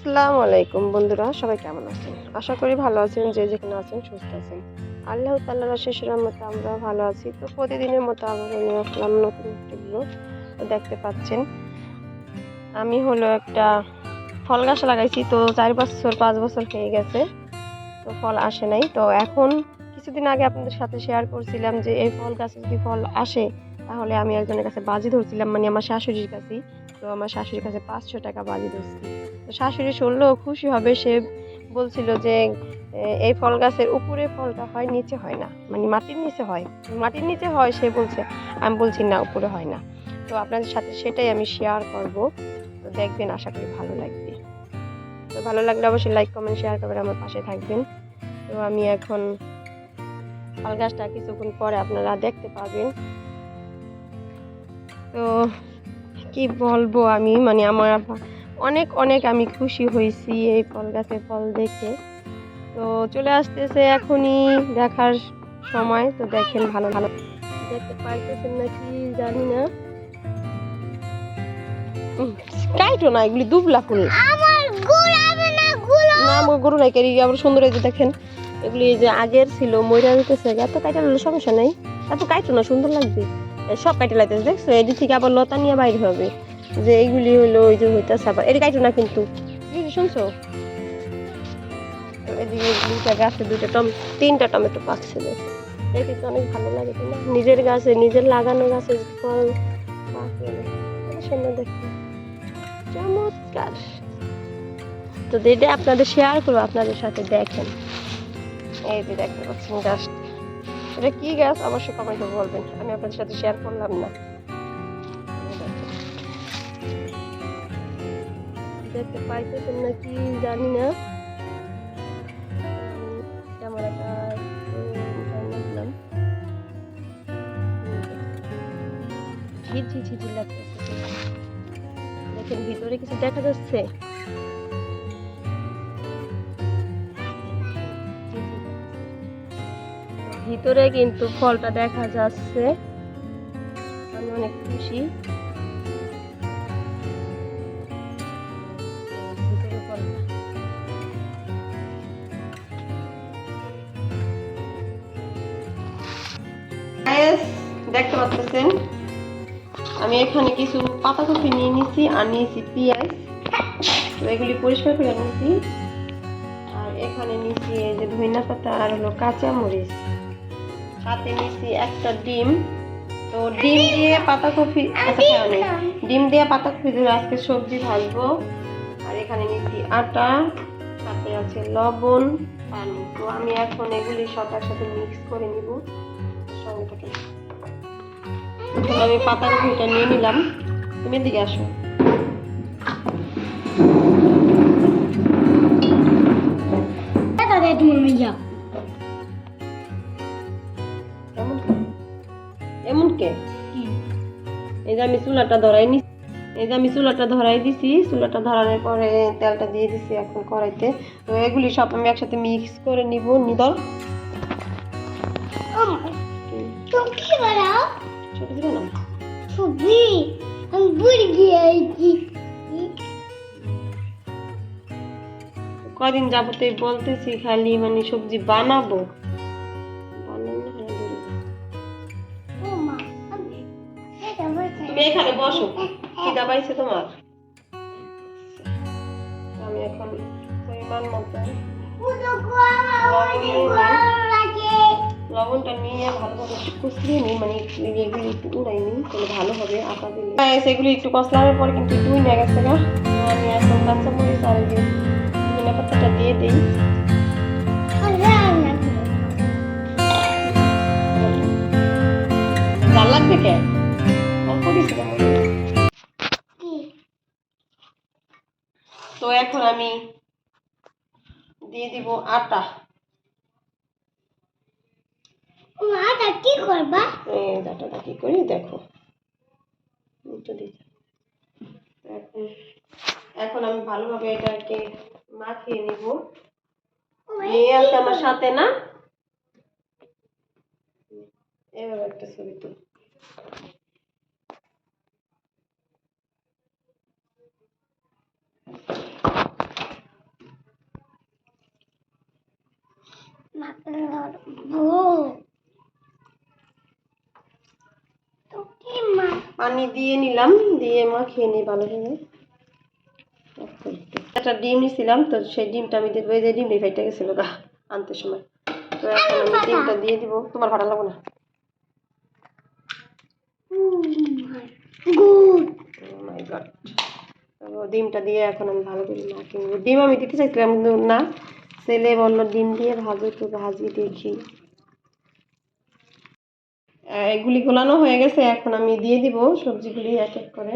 আসসালামু আলাইকুম বন্ধুরা, সবাই কেমন আছেন? আশা করি ভালো আছেন, যে যেখানে আছেন সুস্থ আছেন। আল্লাহ তাল্লাহ শেষের মতো আমরা ভালো আছি। তো প্রতিদিনের মতো আবার নিয়ে আসলাম নতুন একটি ব্লগ তো দেখতে পাচ্ছেন, আমি হলো একটা ফল গাছ লাগাইছি। তো চার বছর, পাঁচ বছর হয়ে গেছে, তো ফল আসে নাই। তো এখন কিছুদিন আগে আপনাদের সাথে শেয়ার করছিলাম যে এই ফল গাছে যদি ফল আসে, তাহলে আমি একজনের কাছে বাজি ধরছিলাম মানে আমার শাশুড়ির কাছেই। তো আমার শাশুড়ির কাছে পাঁচশো টাকা বাজি ধরছি। তো শাশুড়ি শুনলেও খুশি হবে, সে বলছিল যে এই ফল গাছের উপরে ফলটা হয়, নিচে হয় না। মানে মাটির নিচে হয়। মাটির নিচে হয়, সে বলছে, আমি বলছি না, উপরে হয় না। তো আপনাদের সাথে সেটাই আমি শেয়ার করব। তো দেখবেন, আশা করি ভালো লাগবে। তো ভালো লাগলে অবশ্যই লাইক কমেন্ট শেয়ার করবেন আমার পাশে থাকবেন। তো আমি এখন ফল গাছটা কিছুক্ষণ পরে আপনারা দেখতে পাবেন। তো কি বলব আমি? মানে আমার অনেক অনেক আমি খুশি হয়েছি এই ফল গাছের ফল দেখে। তো চলে আসতেছে এখনই দেখার সময়। তো দেখেন ভালো ভালো। দেখতে পাইতেছেন নাকি জানি না। কাইটো না এগুলি দুবলা ফুল। না আমার গরু নাই কেরি আবার সুন্দর এই যে দেখেন। এগুলি এই যে আগের ছিল ময়রা দিতেছে। এত কাইটা নিলে সমস্যা নাই। এত কাইটো না সুন্দর লাগবে। সব কাইটে লাগতেছে দেখছ? এদিক থেকে আবার লতা নিয়ে বাইর হবে। যে এইগুলি হলো ওই যে হইতেছে আবার এটি কাইটো না কিন্তু। শুনছো? দুইটা গাছে, দুইটা টম, তিনটা টমেটো পাকছে দেখো। তো অনেক ভালো লাগে না? নিজের গাছে, নিজের লাগানো গাছে ফল সুন্দর দেখতে চমৎকার। তো এটা আপনাদের শেয়ার করব আপনাদের সাথে দেখেন। এই যে দেখতে পাচ্ছেন গাছটা এটা কি গাছ? অবশ্যই কমেন্টে বলবেন। আমি আপনাদের সাথে শেয়ার করলাম না। দেখতে পাইতেছেন নাকি জানি না। ক্যামেরাটা নিলাম। ঝিঝি ঝিঝি লাগতেছে দেখেন, ভিতরে কিছু দেখা যাচ্ছে? ভিতরে কিন্তু ফলটা দেখা যাচ্ছে। আমি অনেক খুশি। দেখতে আমি এখানে কিছু পাতাকপি নিয়ে নিয়েছি আর নিয়েছি পেঁয়াজ। তো এগুলি পরিষ্কার করে নিয়েছি। আর এখানে নিয়েছি এই যে ধনিয়া পাতা আর হলো কাঁচা মরিচ। সাথে নিয়েছি একটা ডিম। তো ডিম দিয়ে পাতাকপি আচ্ছা ডিম দিয়ে পাতাকপি দিয়ে আজকে সবজি ভাজবো। আর এখানে নিয়েছি আটা সাথে আছে লবণ পানি। তো আমি এখন এগুলি সব একসাথে মিক্স করে নিব। সঙ্গে থেকে এখন আমি পাতাকপিটা নিয়ে নিলাম। তুমি এদিকে আসো। এমন কে? এই যে আমি চুলাটা ধরাই নি এই যে আমি চুলাটা ধরাই দিছি। চুলাটা ধরানোর পরে তেলটা দিয়ে দিছি এখন কড়াইতে। তো এগুলি সব আমি একসাথে মিক্স করে নিব। নিদল? কি বানাও ছোট দিবে আমি বুড়ি গিয়েছি। কদিন যাবতে বলতেছি খালি মানে সবজি বানাবো। বানাবো তুমি এখানে বসো খিদা পাইছে তোমার? আমি এখন পরিমাণ মতো লবণটা নিয়ে ভালোভাবে কষলিয়ে নিই মানে এগুলি একটু উড়াই নিই, তাহলে ভালো হবে আটা দিলে। সেগুলি একটু কষলানোর পরে কিন্তু একটু উড়ে গেছে গা। আমি এখন কাঁচা মরিচ আর ধনে পাতাটা দিয়ে দিই। রান্না লাগবে কে? অল্প তো এখন আমি দিয়ে দিব আটা। মাটা কি করবা? হ্যাঁ ডাটাটা কি করি দেখো। দুটো দিতে এখন আমি ভালোভাবে এটাকে মাখিয়ে নিব। এই আছে আমার সাথে না? এভাবে একটা ছবি তো Oh. পানি দিয়ে নিলাম, দিয়ে মা খেয়ে নিই ভালো করে একটা ডিম নিছিলাম, তো সেই ডিমটা আমি দেখব, এই যে ডিম ফেটে গেছিল গা আনতে সময়। তো এখন আমি ডিমটা দিয়ে দিব, তোমার ভালো লাগবে না? তো ডিমটা দিয়ে এখন আমি ভালো করে মাখিয়ে নেব। ডিম আমি দিতে চাইছিলাম, কিন্তু না। ছেলে বলল, ডিম দিয়ে ভাজো তো ভাজি দেখি। এগুলি গোলানো হয়ে গেছে এখন আমি দিয়ে দিব সবজিগুলি এক এক করে।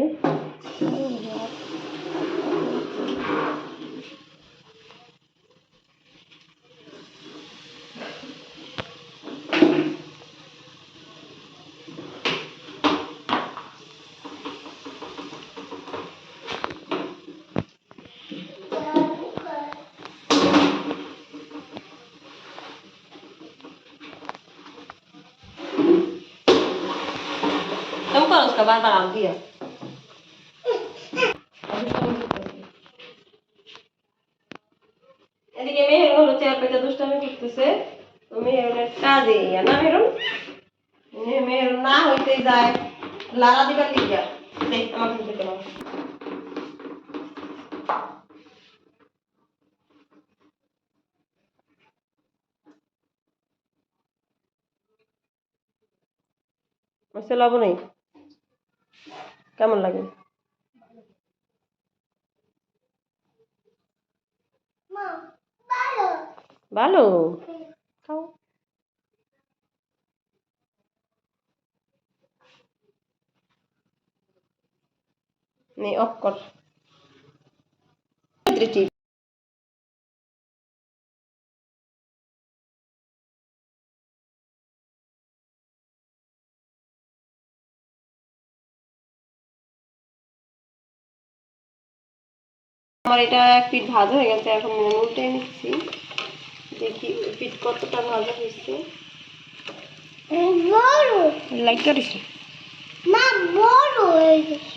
उसका बार बार आग दिया এদিকে মেহেরুন হলো চেয়ার পেতে দুষ্টামি করতেছে তো মেহেরুনের কাজে ইয়া না মেহেরুন মে- মেহেরুন না হইতে যায় লারা দিবার লিগা দেখ আমার কিন্তু কেন মাসে লবণ নেই কেমন লাগে? মা ভালো। ভালো খাও। নে অফ কর। টিপ আমার এটা এক পিঠ ভাজা হয়ে গেছে এখন আমি উল্টে নিচ্ছি। দেখি পিঠ কতটা ভাজা হয়েছে। বড় লাইক করিস মা বড় হয়ে গেছে।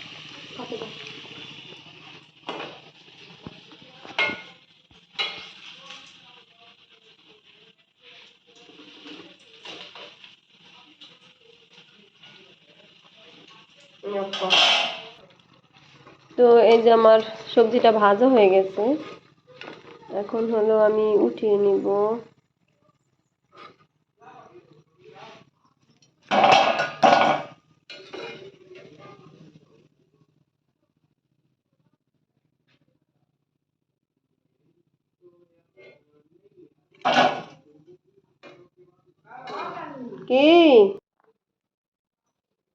তো এই যে আমার সবজিটা ভাজা হয়ে গেছে, এখন হলো আমি উঠিয়ে নিব। কি?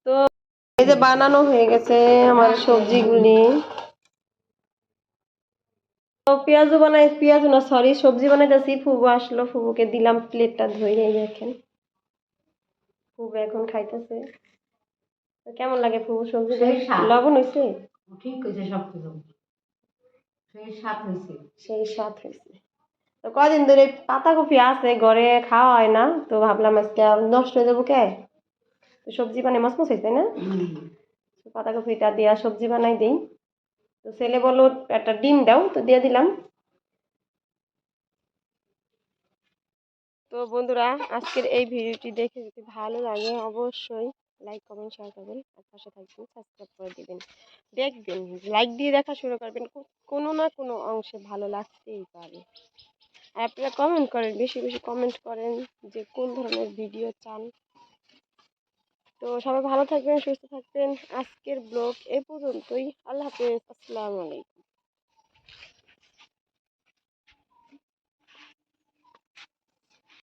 তো এই যে বানানো হয়ে গেছে আমার সবজিগুলি। তো পেঁয়াজও বানাই পেঁয়াজ না সরি সবজি বানাইতেছি। ফুবু আসলো ফুবুকে দিলাম প্লেটটা এই দেখেন। ফুবু এখন খাইতেছে। কেমন লাগে ফুবু সবজি? লবণ হয়েছে ঠিক হয়েছে সব কিছু সেই সাত হয়েছে সেই স্বাদ হয়েছে তো কদিন ধরে পাতাকপি আছে ঘরে খাওয়া হয় না। তো ভাবলাম আজকে নষ্ট হয়ে যাব কে? তো সবজি বানাই মসমস হয়েছে না? তো পাতাকপিটা দিয়া সবজি বানাই দিই। তো ছেলে বলল, একটা ডিম দাও। তো দিয়ে দিলাম। তো বন্ধুরা, আজকের এই ভিডিওটি দেখে যদি ভালো লাগে, অবশ্যই লাইক, কমেন্ট, শেয়ার করবেন। আর পাশে থাকবেন, সাবস্ক্রাইব করে দিবেন। দেখবেন, লাইক দিয়ে দেখা শুরু করবেন। কোনো না কোনো অংশে ভালো লাগতেই পারে। আর আপনারা কমেন্ট করেন, বেশি বেশি কমেন্ট করেন যে কোন ধরনের ভিডিও চান। তো সবাই ভালো থাকবেন সুস্থ থাকবেন। আজকের ব্লগ এ পর্যন্তই। আল্লাহ হাফেজ। আসসালামু আলাইকুম।